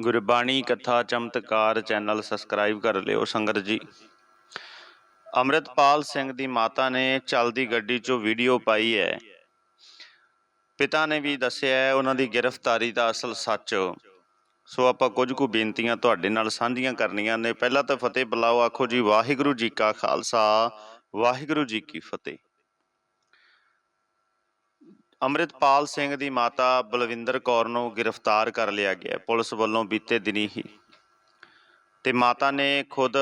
ਗੁਰਬਾਣੀ ਕਥਾ ਚਮਤਕਾਰ channel subscribe ਕਰ ਲਿਓ ਸੰਗਤ ਜੀ। ਅੰਮ੍ਰਿਤਪਾਲ ਸਿੰਘ ਦੀ ਮਾਤਾ ਨੇ ਚੱਲਦੀ ਗੱਡੀ 'ਚੋਂ ਵੀਡੀਓ ਪਾਈ ਹੈ। ਪਿਤਾ ਨੇ ਵੀ ਦੱਸਿਆ ਉਹਨਾਂ ਦੀ ਗ੍ਰਿਫਤਾਰੀ ਦਾ ਅਸਲ ਸੱਚ। ਸੋ ਆਪਾਂ ਕੁਝ ਕੁ ਬੇਨਤੀਆਂ ਤੁਹਾਡੇ ਨਾਲ ਸਾਂਝੀਆਂ ਕਰਨੀਆਂ ਨੇ। ਪਹਿਲਾਂ ਤਾਂ ਫਤਿਹ ਬੁਲਾਓ, ਆਖੋ ਜੀ, ਵਾਹਿਗੁਰੂ ਜੀ ਕਾ ਖਾਲਸਾ, ਵਾਹਿਗੁਰੂ ਜੀ ਕੀ ਫਤਿਹ। ਅੰਮ੍ਰਿਤਪਾਲ ਸਿੰਘ ਦੀ ਮਾਤਾ ਬਲਵਿੰਦਰ ਕੌਰ ਨੂੰ ਗ੍ਰਿਫਤਾਰ ਕਰ ਲਿਆ ਗਿਆ ਪੁਲਿਸ ਵੱਲੋਂ ਬੀਤੇ ਦਿਨੀ ਹੀ। ਤੇ ਮਾਤਾ ਨੇ ਖੁਦ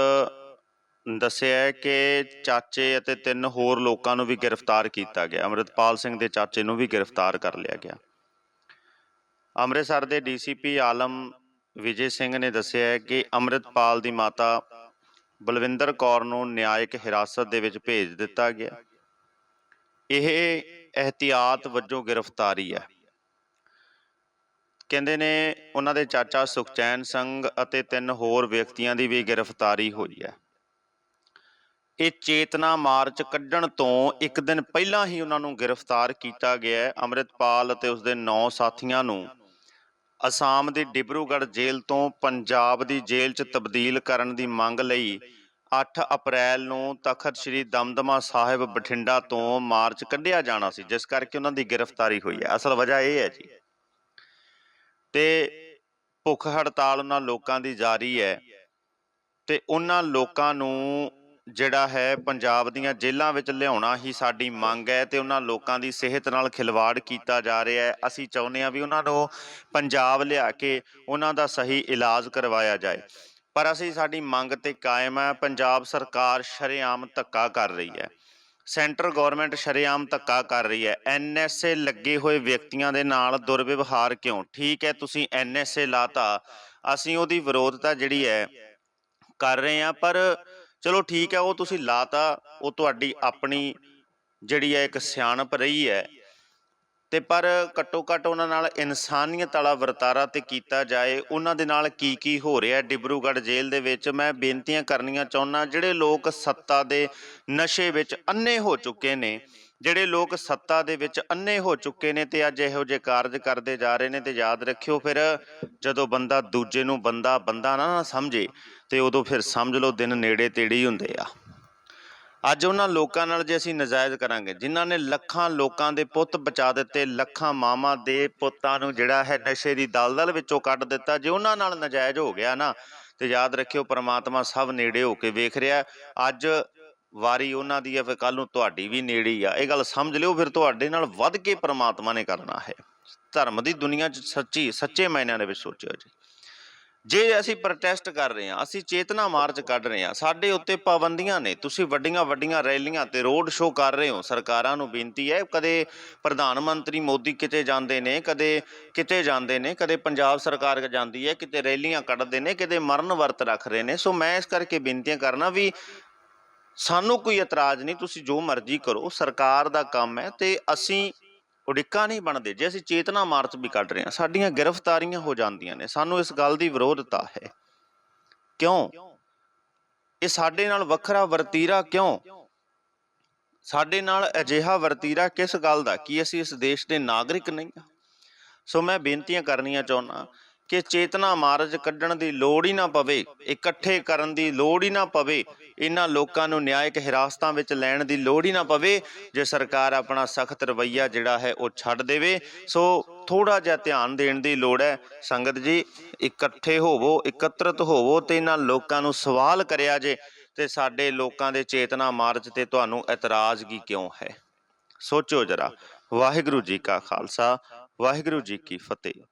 ਦੱਸਿਆ ਕਿ ਚਾਚੇ ਅਤੇ ਤਿੰਨ ਹੋਰ ਲੋਕਾਂ ਨੂੰ ਵੀ ਗ੍ਰਿਫਤਾਰ ਕੀਤਾ ਗਿਆ, ਅੰਮ੍ਰਿਤਪਾਲ ਸਿੰਘ ਦੇ ਚਾਚੇ ਨੂੰ ਵੀ ਗ੍ਰਿਫਤਾਰ ਕਰ ਲਿਆ ਗਿਆ। ਅੰਮ੍ਰਿਤਸਰ ਦੇ ਡੀਸੀਪੀ ਆਲਮ ਵਿਜੇ ਸਿੰਘ ਨੇ ਦੱਸਿਆ ਕਿ ਅੰਮ੍ਰਿਤਪਾਲ ਦੀ ਮਾਤਾ ਬਲਵਿੰਦਰ ਕੌਰ ਨੂੰ ਨਿਆਇਕ ਹਿਰਾਸਤ ਦੇ ਵਿੱਚ ਭੇਜ ਦਿੱਤਾ ਗਿਆ। ਇਹ ਇਹਤਿਆਤ ਵਜੋਂ ਗ੍ਰਿਫਤਾਰੀ ਹੈ ਕਹਿੰਦੇ ਨੇ ਉਹਨਾਂ ਦੇ ਚਾਚਾ ਸੁਖਚੈਨ ਸਿੰਘ ਅਤੇ ਤਿੰਨ ਹੋਰ ਵਿਅਕਤੀਆਂ ਦੀ ਵੀ ਗ੍ਰਿਫਤਾਰੀ ਹੋਈ ਹੈ ਇਹ ਚੇਤਨਾ ਮਾਰਚ ਕੱਢਣ ਤੋਂ ਇੱਕ ਦਿਨ ਪਹਿਲਾਂ ਹੀ ਉਹਨਾਂ ਨੂੰ ਗ੍ਰਿਫਤਾਰ ਕੀਤਾ ਗਿਆ ਹੈ ਅੰਮ੍ਰਿਤਪਾਲ ਅਤੇ ਉਸਦੇ 9 ਸਾਥੀਆਂ ਨੂੰ ਅਸਾਮ ਦੀ ਡਿਬਰੂਗੜ੍ਹ ਜੇਲ੍ਹ ਤੋਂ ਪੰਜਾਬ ਦੀ ਜੇਲ੍ਹ 'ਚ ਤਬਦੀਲ ਕਰਨ ਦੀ ਮੰਗ ਲਈ 8 ਅਪ੍ਰੈਲ ਨੂੰ ਤਖਤ ਸ੍ਰੀ ਦਮਦਮਾ ਸਾਹਿਬ ਬਠਿੰਡਾ ਤੋਂ ਮਾਰਚ ਕੱਢਿਆ ਜਾਣਾ ਸੀ, ਜਿਸ ਕਰਕੇ ਉਹਨਾਂ ਦੀ ਗ੍ਰਿਫਤਾਰੀ ਹੋਈ ਹੈ। ਅਸਲ ਵਜ੍ਹਾ ਇਹ ਹੈ ਜੀ ਤੇ ਭੁੱਖ ਹੜਤਾਲ ਉਹਨਾਂ ਲੋਕਾਂ ਦੀ ਜਾਰੀ ਹੈ ਤੇ ਉਹਨਾਂ ਲੋਕਾਂ ਨੂੰ ਜਿਹੜਾ ਹੈ ਪੰਜਾਬ ਦੀਆਂ ਜੇਲ੍ਹਾਂ ਵਿੱਚ ਲਿਆਉਣਾ ਹੀ ਸਾਡੀ ਮੰਗ ਹੈ ਤੇ ਉਹਨਾਂ ਲੋਕਾਂ ਦੀ ਸਿਹਤ ਨਾਲ ਖਿਲਵਾੜ ਕੀਤਾ ਜਾ ਰਿਹਾ ਹੈ। ਅਸੀਂ ਚਾਹੁੰਦੇ ਹਾਂ ਵੀ ਉਹਨਾਂ ਨੂੰ ਪੰਜਾਬ ਲਿਆ ਕੇ ਉਹਨਾਂ ਦਾ ਸਹੀ ਇਲਾਜ ਕਰਵਾਇਆ ਜਾਏ। ਪਰ ਅਸੀਂ ਸਾਡੀ ਮੰਗ ਤੇ ਕਾਇਮ ਹੈ ਪੰਜਾਬ ਸਰਕਾਰ ਸ਼ਰੇਆਮ ਧੱਕਾ ਕਰ ਰਹੀ ਹੈ। ਸੈਂਟਰ ਗਵਰਨਮੈਂਟ ਸ਼ਰੇਆਮ ਧੱਕਾ ਕਰ ਰਹੀ ਹੈ। ਐਨਐਸਏ ਲੱਗੇ ਹੋਏ ਵਿਅਕਤੀਆਂ ਦੇ ਨਾਲ ਦੁਰਵਿਵਹਾਰ ਕਿਉਂ? ਠੀਕ ਹੈ, ਤੁਸੀਂ ਐਨਐਸਏ ਲਾਤਾ। ਅਸੀਂ ਉਹਦੀ ਵਿਰੋਧਤਾ ਜਿਹੜੀ ਹੈ ਕਰ ਰਹੇ ਹਾਂ, ਪਰ ਚਲੋ ਠੀਕ ਹੈ, ਉਹ ਤੁਸੀਂ ਲਾਤਾ। ਉਹ ਤੁਹਾਡੀ ਆਪਣੀ ਜਿਹੜੀ ਹੈ ਇੱਕ ਸਿਆਣਪ ਰਹੀ ਹੈ। ਤੇ ਪਰ ਘੱਟੋ ਘੱਟ ਉਹਨਾਂ ਨਾਲ ਇਨਸਾਨੀਅਤ ਵਾਲਾ ਵਰਤਾਰਾ ਤੇ ਕੀਤਾ ਜਾਏ, ਉਹਨਾਂ ਦੇ ਨਾਲ ਕੀ ਕੀ ਹੋ ਰਿਹਾ ਡਿਬਰੂਗੜ੍ਹ ਜੇਲ੍ਹ ਦੇ ਵਿੱਚ, ਮੈਂ ਬੇਨਤੀਆਂ ਕਰਨੀਆਂ ਚਾਹੁੰਦਾ, ਜਿਹੜੇ ਲੋਕ ਸੱਤਾ ਦੇ ਨਸ਼ੇ ਵਿੱਚ ਅੰਨੇ ਹੋ ਚੁੱਕੇ ਨੇ, ਜਿਹੜੇ ਲੋਕ ਸੱਤਾ ਦੇ ਵਿੱਚ ਅੰਨੇ ਹੋ ਚੁੱਕੇ ਨੇ ਤੇ ਅੱਜ ਇਹੋ ਜਿਹੇ ਕਾਰਜ ਕਰਦੇ ਜਾ ਰਹੇ ਨੇ ਤੇ ਯਾਦ ਰੱਖਿਓ ਫਿਰ, ਜਦੋਂ ਬੰਦਾ ਦੂਜੇ ਨੂੰ ਬੰਦਾ ਬੰਦਾ ਨਾ ਨਾ ਸਮਝੇ, ਤੇ ਉਦੋਂ ਫਿਰ ਸਮਝ ਲਓ ਦਿਨ ਨੇੜੇ ਤੇੜੇ ਹੀ ਹੁੰਦੇ ਆ। ਅੱਜ ਉਹਨਾਂ ਲੋਕਾਂ ਨਾਲ ਜੇ ਅਸੀਂ ਨਜਾਇਜ਼ ਕਰਾਂਗੇ, ਜਿਨ੍ਹਾਂ ਨੇ ਲੱਖਾਂ ਲੋਕਾਂ ਦੇ ਪੁੱਤ ਬਚਾ ਦਿੱਤੇ, ਲੱਖਾਂ ਮਾਵਾਂ ਦੇ ਪੁੱਤਾਂ ਨੂੰ ਜਿਹੜਾ ਹੈ ਨਸ਼ੇ ਦੀ ਦਲਦਲ ਵਿੱਚੋਂ ਕੱਢ ਦਿੱਤਾ, ਜੇ ਉਹਨਾਂ ਨਾਲ ਨਜਾਇਜ਼ ਹੋ ਗਿਆ ਨਾ, ਤੇ ਯਾਦ ਰੱਖਿਓ ਪ੍ਰਮਾਤਮਾ ਸਭ ਨੇੜੇ ਹੋ ਕੇ ਵੇਖ ਰਿਹਾ ਅੱਜ ਵਾਰੀ ਉਹਨਾਂ ਦੀ ਹੈ, ਫਿਰ ਕੱਲ ਨੂੰ ਤੁਹਾਡੀ ਵੀ ਨੇੜੇ ਆ। ਇਹ ਗੱਲ ਸਮਝ ਲਿਓ, ਫਿਰ ਤੁਹਾਡੇ ਨਾਲ ਵੱਧ ਕੇ ਪ੍ਰਮਾਤਮਾ ਨੇ ਕਰਨਾ ਹੈ। ਧਰਮ ਦੀ ਦੁਨੀਆ 'ਚ ਸੱਚੀ, ਸੱਚੇ ਮਾਇਨਿਆਂ ਦੇ ਵਿੱਚ ਸੋਚਿਓ ਜੀ। ਜੇ ਅਸੀਂ ਪ੍ਰੋਟੈਸਟ ਕਰ ਰਹੇ ਹਾਂ, ਅਸੀਂ ਚੇਤਨਾ ਮਾਰਚ ਕੱਢ ਰਹੇ ਹਾਂ, ਸਾਡੇ ਉੱਤੇ ਪਾਬੰਦੀਆਂ ਨੇ, ਤੁਸੀਂ ਵੱਡੀਆਂ ਵੱਡੀਆਂ ਰੈਲੀਆਂ ਤੇ ਰੋਡ ਸ਼ੋਅ ਕਰ ਰਹੇ ਹੋ, ਸਰਕਾਰਾਂ ਨੂੰ ਬੇਨਤੀ ਹੈ, ਕਦੇ ਪ੍ਰਧਾਨ ਮੰਤਰੀ ਮੋਦੀ ਕਿਤੇ ਜਾਂਦੇ ਨੇ, ਕਦੇ ਕਿਤੇ ਜਾਂਦੇ ਨੇ, ਕਦੇ ਪੰਜਾਬ ਸਰਕਾਰ ਜਾਂਦੀ ਹੈ, ਕਿਤੇ ਰੈਲੀਆਂ ਕੱਢਦੇ ਨੇ, ਕਿਤੇ ਮਰਨ ਵਰਤ ਰੱਖ ਰਹੇ ਨੇ, ਸੋ ਮੈਂ ਇਸ ਕਰਕੇ ਬੇਨਤੀਆਂ ਕਰਨਾ ਵੀ ਸਾਨੂੰ ਕੋਈ ਇਤਰਾਜ਼ ਨਹੀਂ, ਤੁਸੀਂ ਜੋ ਮਰਜ਼ੀ ਕਰੋ, ਸਰਕਾਰ ਦਾ ਕੰਮ ਹੈ ਤੇ ਅਸੀਂ ਉਡਿੱਕਾ ਨਹੀਂ ਬਣਦੇ। ਜੇ ਅਸੀਂ ਚੇਤਨਾ ਮਾਰਚ ਵੀ ਕੱਢ ਰਹੇ ਹਾਂ, ਸਾਡੀਆਂ ਗ੍ਰਿਫਤਾਰੀਆਂ ਹੋ ਜਾਂਦੀਆਂ ਨੇ। ਸਾਨੂੰ ਇਸ ਗੱਲ ਦੀ ਵਿਰੋਧਤਾ ਹੈ। ਕਿਉਂ? ਇਹ ਸਾਡੇ ਨਾਲ ਵੱਖਰਾ ਵਰਤੀਰਾ ਕਿਉਂ? ਸਾਡੇ ਨਾਲ ਅਜਿਹਾ ਵਰਤੀਰਾ ਕਿਸ ਗੱਲ ਦਾ? ਕੀ ਅਸੀਂ ਇਸ ਦੇਸ਼ ਦੇ ਨਾਗਰਿਕ ਨਹੀਂ ਸੋ ਮੈਂ ਬੇਨਤੀਆਂ ਕਰਨੀਆਂ ਚਾਹੁੰਦਾ ਕਿ ਚੇਤਨਾ ਮਾਰਜ ਕੱਢਣ ਦੀ ਲੋੜ ਹੀ ਨਾ ਪਵੇ, ਇਕੱਠੇ ਕਰਨ ਦੀ ਲੋੜ ਹੀ ਨਾ ਪਵੇ, ਇਹਨਾਂ ਲੋਕਾਂ ਨੂੰ ਨਿਆਇਕ ਹਿਰਾਸਤਾਂ ਵਿੱਚ ਲੈਣ ਦੀ ਲੋੜ ਹੀ ਨਾ ਪਵੇ, ਜੇ ਸਰਕਾਰ ਆਪਣਾ ਸਖਤ ਰਵੱਈਆ ਜਿਹੜਾ ਹੈ ਉਹ ਛੱਡ ਦੇਵੇ, ਸੋ ਥੋੜਾ ਜਿਹਾ ਧਿਆਨ ਦੇਣ ਦੀ ਲੋੜ ਹੈ। ਸੰਗਤ ਜੀ, ਇਕੱਠੇ ਹੋਵੋ, ਇਕੱਤਰਤ ਹੋਵੋ ਤੇ ਇਹਨਾਂ ਲੋਕਾਂ ਨੂੰ ਸਵਾਲ ਕਰਿਆ ਜੇ, ਤੇ ਸਾਡੇ ਲੋਕਾਂ ਦੇ ਚੇਤਨਾ ਮਾਰਚ ਤੇ ਤੁਹਾਨੂੰ ਇਤਰਾਜ਼ਗੀ ਕਿਉਂ ਹੈ? ਸੋਚੋ ਜਰਾ। ਵਾਹਿਗੁਰੂ ਜੀ ਕਾ ਖਾਲਸਾ, ਵਾਹਿਗੁਰੂ ਜੀ ਕੀ ਫਤਿਹ।